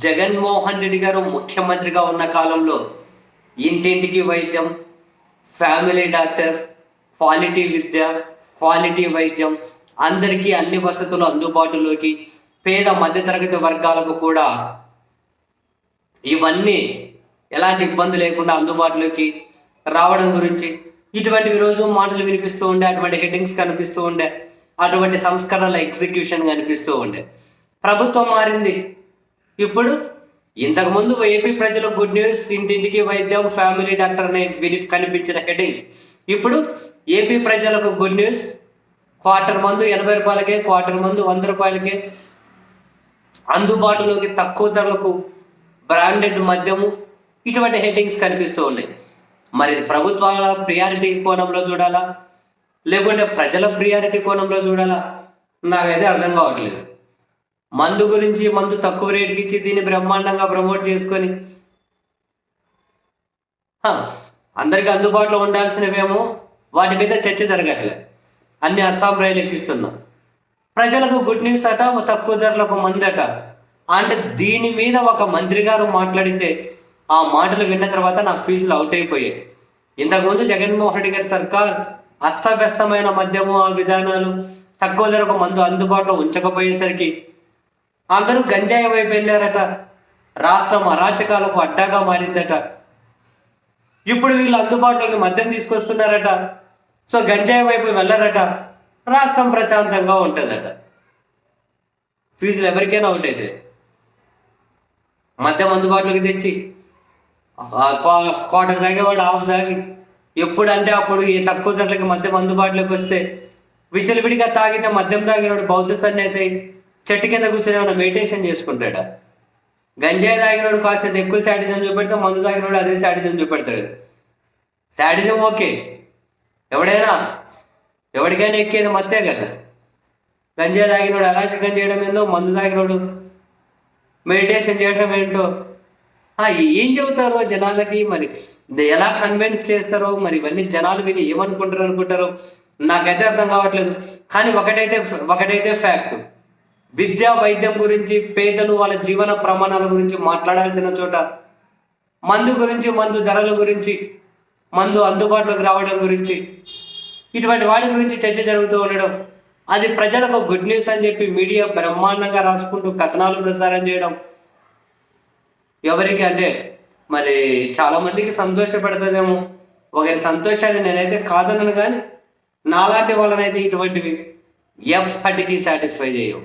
జగన్మోహన్ రెడ్డి గారు ముఖ్యమంత్రిగా ఉన్న కాలంలో ఇంటింటికి వైద్యం ఫ్యామిలీ డాక్టర్ క్వాలిటీ విద్య క్వాలిటీ వైద్యం అందరికీ అన్ని వసతులు అందుబాటులోకి పేద మధ్యతరగతి వర్గాలకు కూడా ఇవన్నీ ఎలాంటి ఇబ్బంది లేకుండా అందుబాటులోకి రావడం గురించి ఇటువంటివి రోజు మాటలు వినిపిస్తూ ఉండే అటువంటి హెడ్డింగ్స్ కనిపిస్తూ ఉండే అటువంటి సంస్కరణల ఎగ్జిక్యూషన్ కనిపిస్తూ ఉండే. ప్రభుత్వం మారింది. ఇప్పుడు ఇంతకుముందు ఏపీ ప్రజలకు గుడ్ న్యూస్ ఇంటింటికి వైద్యం ఫ్యామిలీ డాక్టర్ అనే విని కనిపించిన హెడ్డింగ్. ఇప్పుడు ఏపీ ప్రజలకు గుడ్ న్యూస్ క్వార్టర్ మందు ఎనభై రూపాయలకే క్వార్టర్ మందు వంద రూపాయలకే. అందుబాటులోకి తక్కువ ధరలకు బ్రాండెడ్ మద్యము ఇటువంటి హెడ్డింగ్స్ కనిపిస్తూ ఉన్నాయి. మరి ఇది ప్రభుత్వాల ప్రియారిటీ కోణంలో చూడాలా? లేకుంటే ప్రజల ప్రియారిటీ కోణంలో చూడాలా? నాకైతే అర్థం కావట్లేదు. మందు గురించి మందు తక్కువ రేటుకి ఇచ్చి దీన్ని బ్రహ్మాండంగా ప్రమోట్ చేసుకొని. అందరికి అందుబాటులో ఉండాల్సినవేమో వాటి మీద చర్చ జరగట్లే. అన్ని అస్సాం రైలు ఎక్కిస్తున్నాం ప్రజలకు గుడ్ న్యూస్ అట తక్కువ ధరలకు మందట అంటే. దీని మీద ఒక మంత్రి గారు మాట్లాడితే ఆ మాటలు విన్న తర్వాత నా ఫీజులు అవుట్ అయిపోయాయి. ఇంతకుముందు జగన్మోహన్ రెడ్డి గారి సర్కార్ అస్తవ్యస్తమైన మద్యము ఆ విధానాలు తక్కువ ధరకు మందు అందుబాటులో ఉంచకపోయేసరికి అందరూ గంజాయి వైపు వెళ్ళారట. రాష్ట్రం అరాచకాలకు అడ్డాగా మారిందట. ఇప్పుడు వీళ్ళు అందుబాటులోకి మద్యం తీసుకొస్తున్నారట. సో గంజాయి వైపు వెళ్ళారట. రాష్ట్రం ప్రశాంతంగా ఉంటుందట. ఫీజులు ఎవరికైనా ఉంటాయి మద్యం అందుబాటులోకి తెచ్చి ఆ క్వా- క్వార్టర్ తాగేవాడు హాఫ్ తాగి ఎప్పుడంటే అప్పుడు ఏ తక్కువ ధరలకు మద్యం అందుబాటులోకి వస్తే విచలవిడిగా తాగితే మద్యం తాగినోడు బౌద్ధ సన్యాసి చెట్టు కింద కూర్చొని ఏమైనా మెడిటేషన్ చేసుకుంటాడా? గంజాయి తాగినోడు కాసేపు ఎక్కువ శాడిజం చూపెడితే మందు తాగినోడు అదే శాడిజం చూపెడతాడు. Sadism okay. ఎవడైనా ఎవరికైనా ఎక్కేది మత్తే కదా. గంజాయి తాగినోడు అరాచకం చేయడం ఏందో మందు తాగినోడు మెడిటేషన్ చేయడం ఏంటో. ఏం చెబుతారో జనాలకి మరి? ద- ఎలా కన్విన్స్ చేస్తారో మరి? ఇవన్నీ జనాలు మీద ఏమనుకుంటారు అనుకుంటారో నాకైతే అర్థం కావట్లేదు. కానీ ఒకటైతే ఒకటైతే ఫ్యాక్ట్ విద్యా వైద్యం గురించి పేదలు వాళ్ళ జీవన ప్రమాణాల గురించి మాట్లాడాల్సిన చోట మందు గురించి మందు ధరల గురించి మందు అందుబాటులోకి రావడం గురించి ఇటువంటి వాటి గురించి చర్చ జరుగుతూ ఉండడం అది ప్రజలకు గుడ్ న్యూస్ అని చెప్పి మీడియా బ్రహ్మాండంగా రాసుకుంటూ కథనాలు ప్రసారం చేయడం ఎవరికి అంటే మరి చాలా మందికి ఒకరి సంతోషాన్ని నేనైతే కాదనను కానీ నాలాంటి వాళ్ళనైతే ఇటువంటివి ఎప్పటికీ సాటిస్ఫై చేయవు.